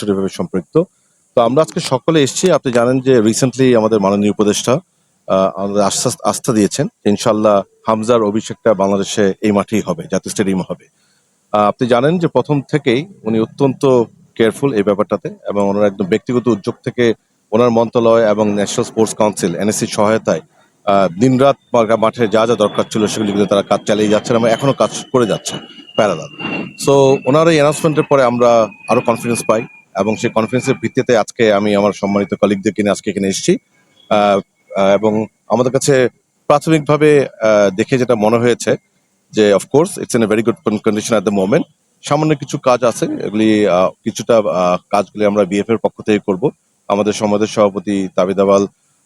সরাসরিভাবে সম্পৃক্ত। তো আমরা আজকে সকলে এসেছি। আপনি জানেন যে রিসেন্টলি আমাদের মাননীয় উপদেষ্টা আমাদের আস্থা আস্থা দিয়েছেন ইনশাল্লাহ হামজার অভিষেকটা বাংলাদেশে এই মাঠেই হবে, জাতীয় স্টেডিয়ামে হবে। আপনি জানেন যে প্রথম থেকেই উনি অত্যন্ত কেয়ারফুল এই ব্যাপারটাতে এবং ওনার একদম ব্যক্তিগত উদ্যোগ থেকে ওনার মন্ত্রণালয় এবং ন্যাশনাল স্পোর্টস কাউন্সিল এনএসসির সহায়তায় দিনরাত মাঠে যা যা দরকার ছিল সেগুলি কিন্তু তারা কাজ চালিয়ে যাচ্ছেন এবং এখনও কাজ করে যাচ্ছে প্যারালাল। সো ওনার এই অ্যানাউন্সমেন্টের পরে আমরা আরও কনফিডেন্স পাই। এবং সেই কনফারেন্সের ভিত্তিতে আজকে আমি আমার সম্মানিত কলিগদেরকে নিয়ে আজকে এখানে এসেছি। এবং আমাদের কাছে প্রাথমিকভাবে দেখে যেটা মনে হয়েছে যে of course it's in a very good condition at the moment সামান্য কিছু কাজ আছে এগুলি কিছুটা কাজগুলি আমরা বিএফ এর পক্ষ থেকে করব। আমাদের সমাজের সভাপতি তাবিদ আওয়াল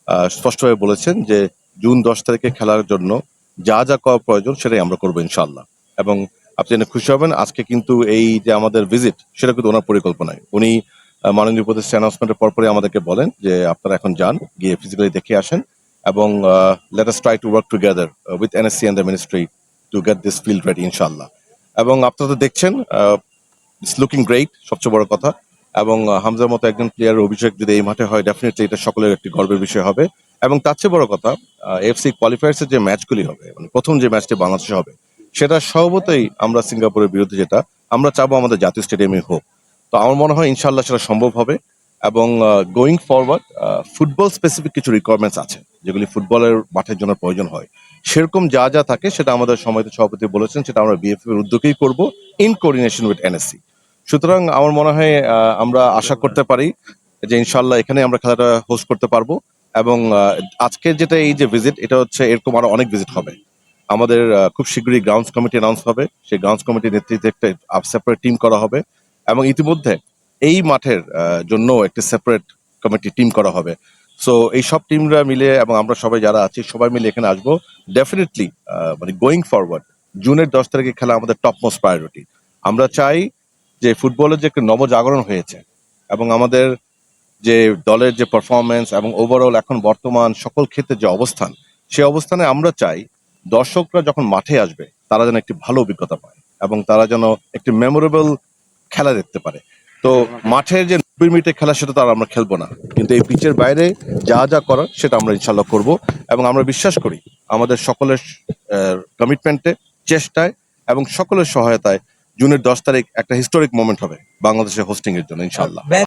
আহ, স্পষ্টভাবে বলেছেন যে জুন দশ তারিখে খেলার জন্য যা যা করা প্রয়োজন সেটাই আমরা করব ইনশাল্লাহ এবং আপনি খুশি হবেন। আজকে কিন্তু এই যে আমাদের ভিজিট সেটা কিন্তু ওনার পরিকল্পনায়। উনি মাননীয় উপদেষ্টা অ্যানাউন্সমেন্টের পরপরই আমাদেরকে বলেন যে আপনারা এখন যান, গিয়ে ফিজিক্যালি দেখে আসেন এবং let us try to work together with NSC and the ministry to get this field ready ইনশাল্লাহ এবং আপনারা তো দেখছেন ইটস লুকিং গ্রেট সবচেয়ে বড় কথা। এবং হামজার মতো একজন প্লেয়ারের অভিষেক যদি এই মাঠে হয় ডেফিনেটলি এটা সকলের একটি গর্বের বিষয় হবে। এবং তার চেয়ে বড় কথা এফসি কোয়ালিফায়ার্স এর যে ম্যাচগুলি হবে মানে প্রথম যে ম্যাচটি বাংলাদেশে হবে সেটা স্বভাবতই আমরা সিঙ্গাপুরের বিরুদ্ধে যেটা আমরা চাবো আমাদের জাতীয় স্টেডিয়ামে হোক। তো আমার মনে হয় ইনশাল্লাহ সেটা সম্ভব হবে এবং গোয়িং ফরওয়ার্ড ফুটবল স্পেসিফিক কিছু রিকোয়ারমেন্টস আছে যেগুলি ফুটবলের মাঠের জন্য প্রয়োজন হয়। সেরকম যা যা থাকে সেটা আমাদের সময়ত সভাপতি বলেছেন সেটা আমরা বিএফএফ এর উদ্যোগেই করব ইন কোঅর্ডিনেশন উইথ এনএসসি সুতরাং আমার মনে হয় আমরা আশা করতে পারি যে ইনশাল্লাহ এখানে আমরা খেলাটা হোস্ট করতে পারব এবং আহ, আজকে যেটা এই যে ভিজিট এটা হচ্ছে এরকম আরও অনেক ভিজিট হবে। আমাদের খুব শীঘ্রই গ্রাউন্ডস কমিটি অ্যানাউন্স হবে। সেই গ্রাউন্ডস কমিটির নেতৃত্বে একটা সেপারেট টিম করা হবে এবং ইতিমধ্যে এই মাঠের জন্য একটি সেপারেট কমিটি টিম করা হবে। সো এই সব টিমরা মিলে এবং আমরা সবাই যারা আছি, সবাই মিলে এখানে আসব। ডেফিনেটলি মানে গোয়িং ফরওয়ার্ড জুনের দশ তারিখে খেলা আমাদের টপ মোস্ট প্রায়োরিটি আমরা চাই যে ফুটবলের যে একটা নবজাগরণ হয়েছে এবং আমাদের যে দলের যে পারফরমেন্স এবং ওভারঅল এখন বর্তমান সকল ক্ষেত্রে যে অবস্থান সেই অবস্থানে আমরা চাই দর্শকরা যখন মাঠে আসবে, তারা যেন একটি ভালো অভিজ্ঞতা পায় এবং তারা যেন একটি মেমোরেবল খেলা দেখতে পারে। তো মাঠের যে নব্বই মিনিটের খেলা সেটা তো আর আমরা খেলব না, কিন্তু এই পিচের বাইরে যা যা করার সেটা আমরা ইনশাল্লাহ করব এবং আমরা বিশ্বাস করি আমাদের সকলের কমিটমেন্টে চেষ্টায় এবং সকলের সহায়তায় জুনের দশ তারিখ একটা হিস্টোরিক মোমেন্ট হবে বাংলাদেশের হোস্টিং এর জন্য ইনশাল্লাহ